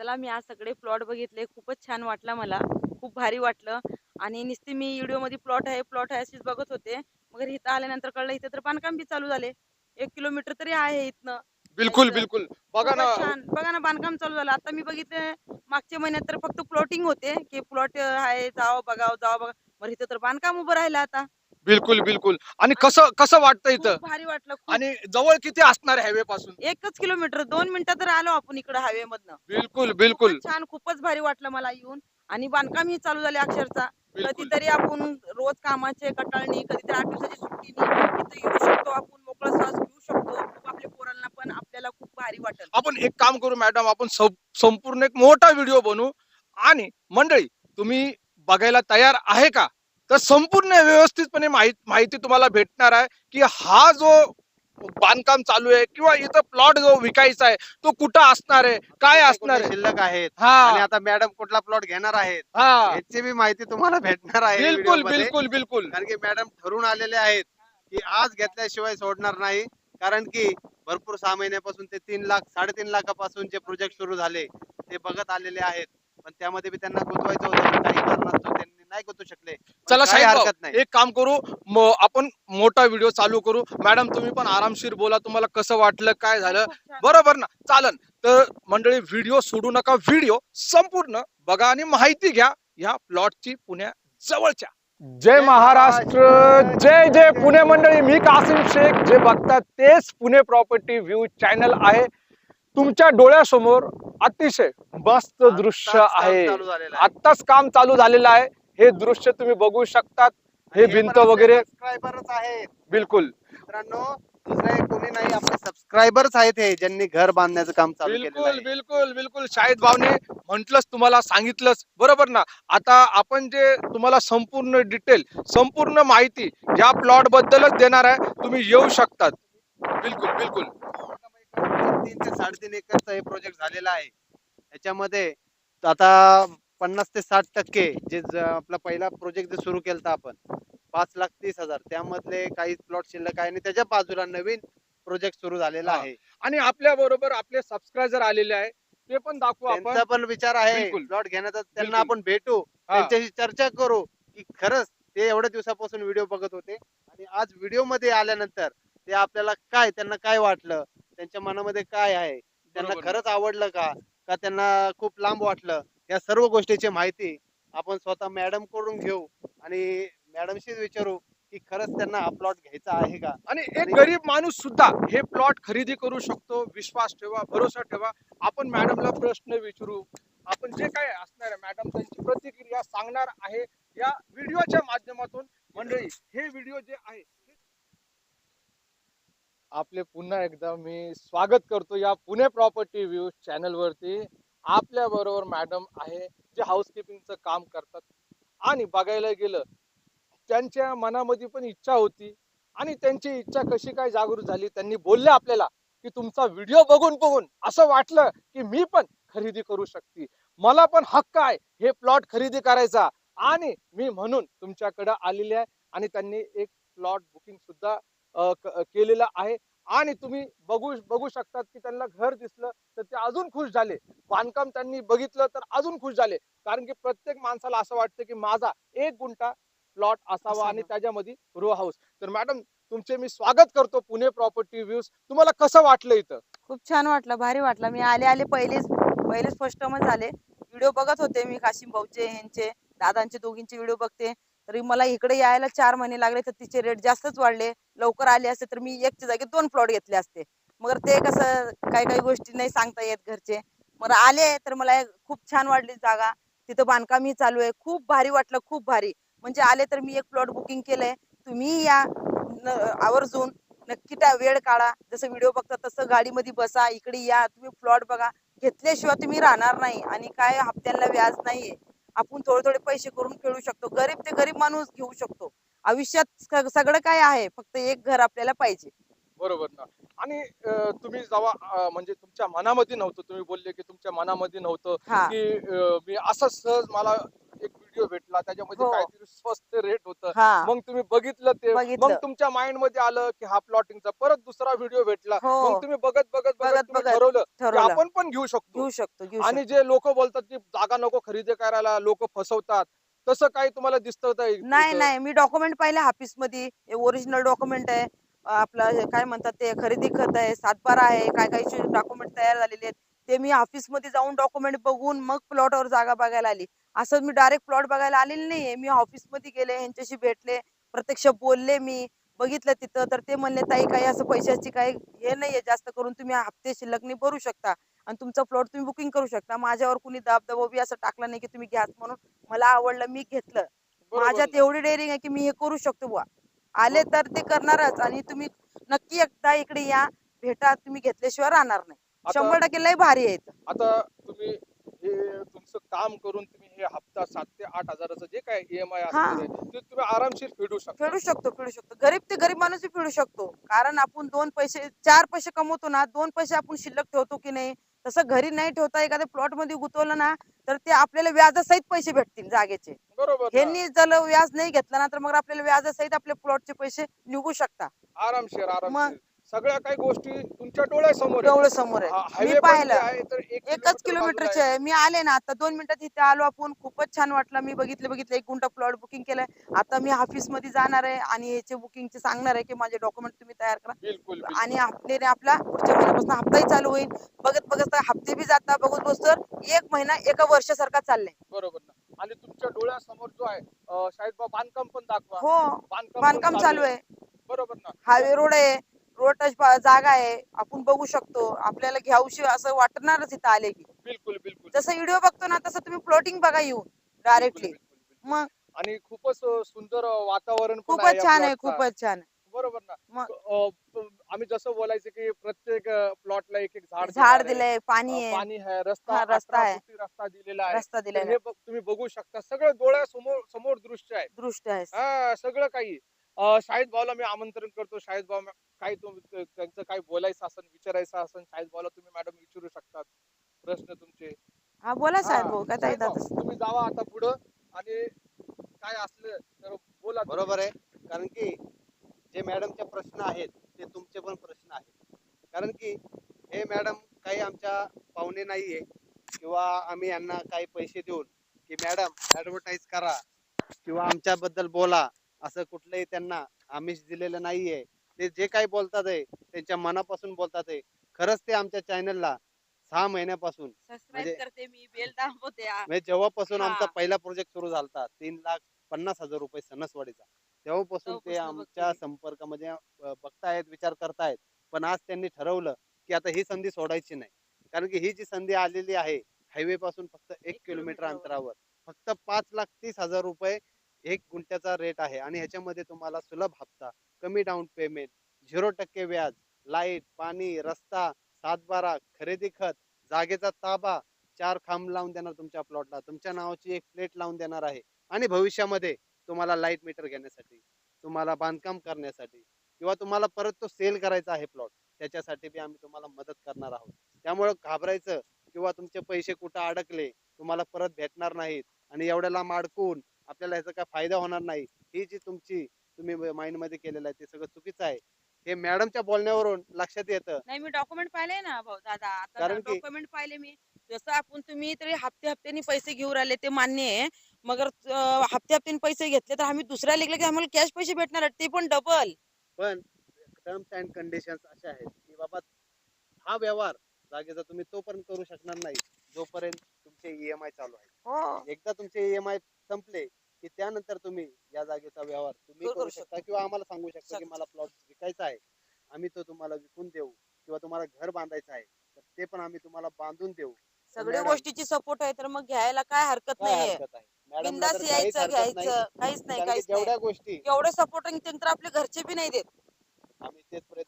चला मी आज सगळे प्लॉट बघितले. खूपच छान वाटलं मला. खूप भारी वाटलं. आणि नुसती मी व्हिडिओमध्ये प्लॉट आहे प्लॉट आहे अशीच बघत होते. मग इथं आल्यानंतर कळलं इथं तर बांधकाम बी चालू झाले. एक किलोमीटर तरी आहे इथनं. बिलकुल. बिलकुल. बघा ना. छान. बघा ना बांधकाम चालू झालं. आता मी बघितले मागच्या महिन्यात तर फक्त प्लॉटिंग होते की प्लॉट आहे जावं बघावं जावं बघा मग इथं तर बांधकाम उभं राहिलं आता. बिलकुल बिलकुल. आणि कसं कसं वाटतं इथं? खूप भारी वाटलं खूप. आणि जवळ किती असणार हायवे पासून? एकच किलोमीटर दोन मिनिटात तर आलो आपण इकडे हायवे मधनं बिलकुल बिलकुल. खूपच छान खूपच भारी वाटलं मला येऊन. आणि बांधकामही चालू झाले बिलकुल. कधीतरी आपण रोज कामाचे कटाळणी कधीतरी आठ दिवसाची सुट्टीनी इथं येऊ शकतो आपण मोकळा श्वास घेऊ शकतो. खूप आपल्या पोरांना पण आपल्याला खूप भारी वाटेल. आपण एक काम करू मॅडम आपण सं- संपूर्ण एक मोठा व्हिडिओ बनवू. आणि मंडळी तुम्ही बघायला तयार आहे का? तर संपूर्ण व्यवस्थितपणे माहीत माहिती तुम्हाला भेटणार आहे की हा जो बांधकाम चालू आहे किंवा इथं प्लॉट जो विकायचा आहे तो कुठं असणार आहे? काय असणार आहे? शिल्लक आहेत. आणि हा आता मॅडम कुठला प्लॉट घेणार आहेत? हा. याची बी माहिती तुम्हाला भेटणार आहे बिलकुल. बिलकुल बिलकुल. कारण की मॅडम ठरून आलेले आहेत की आज घेतल्याशिवाय सोडणार नाही. कारण की भरपूर सहा महिन्यापासून ते तीन लाख साडेतीन लाखापासून जे प्रोजेक्ट सुरू झाले ते बघत आलेले आहेत. पण त्यामध्ये बी त्यांना गुंतवायचं होतं. पण काही कारणास्तव त्यांनी नाही गुंतू शकले. पण चला काही साहेब हरकत नाही. एक काम करू म- आपण मोठा व्हिडिओ चालू करू. मॅडम तुम्ही पण आरामशीर बोला तुम्हाला कसं वाटलं काय झालं. बरोबर ना? चालन. तर मंडळी व्हिडिओ सोडू नका. व्हिडिओ संपूर्ण बघा आणि माहिती घ्या या प्लॉटची पुण्या जवळच्या. जय महाराष्ट्र. जय जय पुणे मंडळी. मी कासिम शेख. जे बघतात तेच पुणे प्रॉपर्टी व्ह्यू चॅनल आहे. तुमच्या डोळ्यासमोर अतिशय मस्त दृश्य आत्ताच काम आहे. चालू झालेलं आहे. आत्ताच काम चालू झालेलं आहे. हे दृश्य तुम्ही बघू शकतात. हे भिंत वगैरे सबस्क्रायबरच आहेत. बिलकुल. मित्रांनो दुसरे कोणी नाही आपले सबस्क्रायबर्स आहेत हे ज्यांनी घर बांधण्याचं काम चालू केलेलं बिलकुल आहे. बिलकुल बिलकुल. शाहिद भावने म्हंटलच तुम्हाला सांगितलंच. बरोबर ना? आता आपण जे तुम्हाला संपूर्ण डिटेल संपूर्ण माहिती या प्लॉट बद्दलच देणार आहे तुम्ही येऊ शकतात. बिलकुल बिलकुल. तीन ते साडेतीन एकरचा हे प्रोजेक्ट झालेला आहे. याच्यामध्ये आता पन्नास ते साठ टक्के जे आपला पहिला प्रोजेक्ट जे सुरू केलता आपण पाच लाख तीस हजार त्यामधले काही प्लॉट शिल्लक आहे आणि त्याच्या बाजूला नवीन प्रोजेक्ट सुरू झालेला. आहे आणि आपल्या बरोबर आपले सबस्क्रायबर आलेले आहे ते पण दाखवू आपण पण विचार आहे बिलकुल. प्लॉट घेण्याचा त्यांना बिलकुल. आपण भेटू हा. त्यांच्याशी चर्चा करू की खरंच ते एवढ्या दिवसापासून व्हिडिओ बघत होते आणि आज व्हिडिओमध्ये आल्यानंतर ते आपल्याला काय त्यांना काय वाटलं त्यांच्या मनामध्ये काय आहे त्यांना बरोबर. खरंच आवडलं का का त्यांना खूप लांब वाटलं या सर्व गोष्टीची माहिती आपण स्वतः मॅडमकडून घेऊ आणि मॅडमशीच विचारू की खरंच त्यांना हा प्लॉट घ्यायचा आहे का? आणि एक गरीब माणूस सुद्धा हे प्लॉट खरेदी करू शकतो विश्वास ठेवा भरोसा ठेवा. आपण मॅडमला प्रश्न विचारू. आपण जे काय असणार आहे मॅडम त्यांची प्रतिक्रिया सांगणार आहे या व्हिडिओच्या माध्यमातून. मंडळी हे व्हिडिओ जे आहे आपले पुन्हा एकदा मी स्वागत करतो या पुणे प्रॉपर्टी व्ह्यू चॅनल वरती. आपल्या बरोबर मॅडम आहे जे हाऊसकीपिंगचं काम करतात. आणि बघायला गेलं त्यांच्या मनामध्ये पण इच्छा होती. आणि त्यांची इच्छा कशी काय जागृत झाली त्यांनी बोलले आपल्याला की तुमचा व्हिडिओ बघून बघून असं वाटलं की मी पण खरेदी करू शकते. मला पण हक्क आहे हे प्लॉट खरेदी करायचा. आणि मी म्हणून तुमच्याकडे आलेले आहे. आणि त्यांनी एक प्लॉट बुकिंग सुद्धा केलेला क- केलेलं आहे. आणि तुम्ही बघू बघू शकतात की त्यांना घर दिसलं तर ते अजून खुश झाले. बांधकाम त्यांनी बघितलं तर अजून खुश झाले. कारण की प्रत्येक माणसाला असं वाटतं की माझा एक गुंठा प्लॉट असावा. आणि त्याच्यामध्ये रो हाऊस तर मॅडम तुमचे मी स्वागत करतो पुणे प्रॉपर्टी व्ह्यूज तुम्हाला कसं वाटलं इथं? खूप छान वाटलं भारी वाटलं. मी आले आले पहिलेच पहिलेच फर्स्ट आले व्हिडिओ बघत होते मी काशिम भाऊचे ह्यांचे दादांचे दोघींचे व्हिडिओ बघते. तरी मला इकडे यायला चार महिने लागले तर तिचे रेट जास्तच वाढले. लवकर आले असते तर मी एकच्या जागी दोन प्लॉट घेतले असते. मगर ते कसं काही काही गोष्टी नाही सांगता येत घरचे. मग आले तर मला खूप छान वाटली जागा. तिथं बांधकामही चालू आहे. खूप भारी वाटलं खूप भारी. म्हणजे आले तर मी एक प्लॉट बुकिंग केलंय. तुम्ही या आवर्जून नक्की त्या वेळ काढा. जसं व्हिडिओ बघता तसं गाडीमध्ये बसा इकडे या तुम्ही प्लॉट बघा. घेतल्याशिवाय तुम्ही राहणार नाही आणि काय हप्त्यांना व्याज नाहीये. आपण थोडे थोडे पैसे करून खेळू शकतो. गरीब ते गरीब माणूस घेऊ शकतो. आयुष्यात सगळं काय आहे? फक्त एक घर आपल्याला पाहिजे. बरोबर ना. आणि तुम्ही जेव्हा म्हणजे तुमच्या मनामध्ये नव्हतं तुम्ही बोलले की तुमच्या मनामध्ये नव्हतं की मी असं सहज मला व्हिडिओ भेटला त्याच्यामध्ये हो. काहीतरी स्वस्त रेट होतं. हा. मग तुम्ही बघितलं ते. बघितलं. मग तुमच्या माइंडमध्ये आलं की हा प्लॉटिंगचा परत दुसरा व्हिडिओ भेटला. हो. मग तुम्ही बघत बघत बघत बघत- तुम्ही बघत ठरवलं की ठरवलं. आपण पण घेऊ शकतो. घेऊ शकतो घेऊ आणि शकतो. जे लोक बोलतात की जागा नको खरेदी करायला लोक फसवतात तसं काही तुम्हाला दिसतं? नाही नाही. मी डॉक्युमेंट पाहिले ऑफिसमध्ये ओरिजिनल डॉक्युमेंट आहे. आपलं हे काय म्हणतात ते खरेदी खत आहे सातबारा आहे काय काय डॉक्युमेंट तयार झालेले आहेत. ते मी ऑफिसमध्ये जाऊन डॉक्युमेंट बघून मग प्लॉटवर जागा बघायला आली. असं मी डायरेक्ट प्लॉट बघायला आलेली नाहीये. मी ऑफिसमध्ये गेले यांच्याशी भेटले प्रत्यक्ष बोलले मी. बघितलं तिथं तर ते म्हणले ताई काही असं पैशाची काही हे नाहीये जास्त करून तुम्ही हप्ते शिल्लकनी भरू शकता. आणि तुमचा प्लॉट तुम्ही बुकिंग करू शकता. माझ्यावर कुणी दाब दबाबी असं टाकलं नाही की तुम्ही घ्याच म्हणून. मला आवडलं मी घेतलं. माझ्यात? एवढी डेअरिंग आहे की मी हे करू शकतो बुवा. आले तर ते करणारच. आणि तुम्ही नक्की एकदा इकडे या. भेटा तुम्ही घेतल्याशिवाय राहणार नाही. शंभर टक्के लय भारी आहे. आता तुम्ही हे तुमचं काम करून तुम्ही हे हप्ता सात ते आठ हजाराचं जे काय ईएमआय हा. असते ते तुम्ही आरामशीर फेडू शकता. फेडू शकतो फेडू शकतो. गरीब ते गरीब माणूस फेडू शकतो. कारण आपण दोन पैसे चार पैसे कमवतो ना दोन पैसे आपण शिल्लक ठेवतो की नाही तसं घरी नाही ठेवता एखाद्या प्लॉटमध्ये गुंतवलं ना तर ते आपल्याला व्याजासहित पैसे भेटतील जागेचे. बरोबर ना? ह्यांनी जर व्याज नाही घेतला ना तर मग आपल्याला व्याजासहित आपल्या प्लॉटचे पैसे निघू शकतात आरामशीर आरामशीर. सगळ्या काही गोष्टी तुमच्या डोळ्यासमोर आहेत. डोळे समोर हा- आहे मी पाहिलं एकच किलोमीटर किलोमीटरचे आहे. मी आले ना आता दोन मिनिटात इथे आलो आपण. खूपच छान वाटलं. मी बघितले बघितले. एक गुंठा प्लॉट बुकिंग केलंय. आता मी ऑफिसमध्ये जाणार आहे आणि याचे बुकिंगचे सांगणार आहे की माझे डॉक्युमेंट तुम्ही तयार करा. आणि हप्ते आपला पुढच्या महिन्यापासून हप्ताही चालू होईल. बघत बघत हप्ते बी जाता बघत बसतर एक महिना एका वर्षासारखा चाललंय. बरोबर ना. आणि तुमच्या डोळ्यासमोर जो आहे शाहिद बांधकाम पण दाखवा. हो. बांधकाम चालू आहे. बरोबर ना. हायवे रोड आहे. रोड टच जागा आहे आपण बघू शकतो. आपल्याला घ्यावशी असं वाटणारच इथं आले की बिलकुल बिलकुल. जसं व्हिडिओ बघतो ना तसं तुम्ही प्लॉटिंग बघा येऊन डायरेक्टली. मग आणि खूपच सुंदर वातावरण पण खूपच छान आहे. खूपच छान आहे. बरोबर ना? आम्ही जसं बोलायचं की प्रत्येक प्लॉटला एक एक झाड झाड. दिलंय पाणी आहे. पाणी आहे रस्ता रस्ता 18 आहे. रस्ता दिलेला आहे. रस्ता दिलाय हे बघ- तुम्ही बघू शकता सगळं डोळ्यासमोर समोर दृश्य आहे. दृष्ट आहे. सगळं काही. शाहिद भाऊला मी आमंत्रण करतो. शाहिद भाऊ काही तुम्ही त्यांचं काही बोलायचं असेल विचारायचं असेल शाहिद भाऊला तुम्ही मॅडम विचारू शकतात. प्रश्न तुमचे. हा बोला साहेब हा, भाऊ काय तुम्ही जावा आता पुढं आणि काय असलं तर बोला. बरोबर आहे. कारण की जे मॅडमचे प्रश्न आहेत ते तुमचे पण प्रश्न आहेत. कारण की हे मॅडम काही आमच्या पाहुणे नाहीये किंवा आम्ही यांना काही पैसे देऊन की मॅडम ऍडव्हर्टाईज करा किंवा आमच्याबद्दल बोला. असं कुठलंही त्यांना आमिष दिलेलं नाहीये ते जे काही बोलतात आहे त्यांच्या मनापासून बोलतात आहे खरंच ते आमच्या चॅनलला सहा महिन्यापासून सबस्क्राईब म्हणजे- करते मी बेल दाबते. म्हणजे जेव्हापासून आमचा. पहिला प्रोजेक्ट सुरू झाला तीन लाख पन्नास हजार रुपये सणसवाडीचा तेव्हापासून ते तेव्हापासून आमच्या बघतोय. संपर्कामध्ये अं, बघतायत विचार करतायत पण आज त्यांनी ठरवलं की आता ही संधी सोडायची नाही कारण की ही जी संधी आलेली आहे हायवे पासून फक्त एक किलोमीटर. अंतरावर फक्त पाच लाख तीस हजार रुपये एक गुंठ्याचा रेट आहे आणि ह्याच्यामध्ये तुम्हाला सुलभ हप्ता कमी डाऊन पेमेंट झिरो टक्के व्याज लाइट पाणी रस्ता सातबारा खरेदी खत जागेचा ताबा चार खांब लावून देणार तुमच्या प्लॉटला तुमच्या नावाची एक प्लेट लावून देणार आहे. आणि भविष्यामध्ये तुम्हाला लाइट मीटर घेण्यासाठी तुम्हाला बांधकाम करण्यासाठी किंवा तुम्हाला परत तो सेल करायचा आहे प्लॉट त्याच्यासाठी बी आम्ही तुम्हाला मदत करणार आहोत. त्यामुळे घाबरायचं किंवा तुमचे पैसे कुठं अडकले तुम्हाला परत भेटणार नाहीत आणि एवढ्या लांब अडकून आपल्याला ह्याचा काय फायदा होणार नाही. ही जी तुमची तुम्ही माइंडमध्ये केलेलं आहे ते सगळं चुकीचं आहे. हे मॅडमच्या बोलण्यावरून लक्षात येतं. नाही मी डॉक्युमेंट पाहिले ना भाऊ दादा. आता कारण की- डॉक्युमेंट पाहिले मी. जसं आपण तुम्ही तरी हप्ते हप्त्यानी पैसे घेऊन राहिले ते मान्य आहे. मगर अं, हप्ते हप्त्यानी पैसे घेतले तर आम्ही दुसऱ्या लिखले की आम्हाला कॅश पैसे भेटणार आहेत ते पण डबल पण टर्म्स अँड कंडिशन्स अशा आहेत की बाबा हा व्यवहार जागेचा तुम्ही तोपर्यंत करू शकणार नाही जोपर्यंत तुमचे ईएमआय चालू आहे. हो. एकदा तुमचे ईएमआय संपले की त्यानंतर तुम्ही या जागेचा व्यवहार तुम्ही करू शकता. किंवा आम्हाला सांगू शकता की. मला प्लॉट विकायचा आहे. आम्ही तो तुम्हाला विकून देऊ किंवा तुम्हाला घर बांधायचं आहे तर ते पण आम्ही तुम्हाला बांधून देऊ. सगळ्या गोष्टीची सपोर्ट आहे तर मग घ्यायला काय हरकत नाहीये. मॅडमला बिंदास यायचं नाही. घ्यायचं काहीच नाही काहीच नाही. जेवढ्या गोष्टी एवढे सपोर्टिंग तर आपले घरचे बी नाही देत.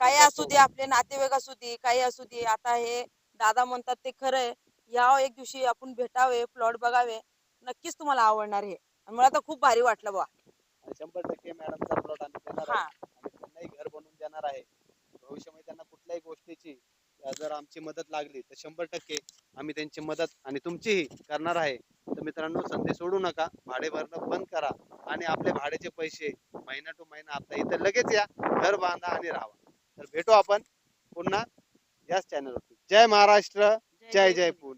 काही असू. दे आपले नातेवाईक असू दे काही असू दे आता हे दादा म्हणतात ते खरं आहे. यावं एक दिवशी आपण भेटावे प्लॉट बघावे. नक्कीच तुम्हाला आवडणार हे. आणि मला तर खूप भारी वाटलं बा शंभर टक्के मॅडमचा प्लॉट आम्ही देणार हा. आहे आणि त्यांनाही घर बनवून देणार आहे. भविष्यामध्ये त्यांना कुठल्याही गोष्टीची जर आमची मदत लागली तर शंभर टक्के आम्ही त्यांची मदत आणि तुमचीही करणार आहे. तर मित्रांनो संधी सोडू नका. भाडे भरणं बंद करा. आणि आपले भाड्याचे पैसे महिना टू महिना आता इथं लगेच या. घर बांधा आणि राहा. तर भेटू आपण पुन्हा याच चॅनलवरती जय महाराष्ट्र. जय जय पुणे.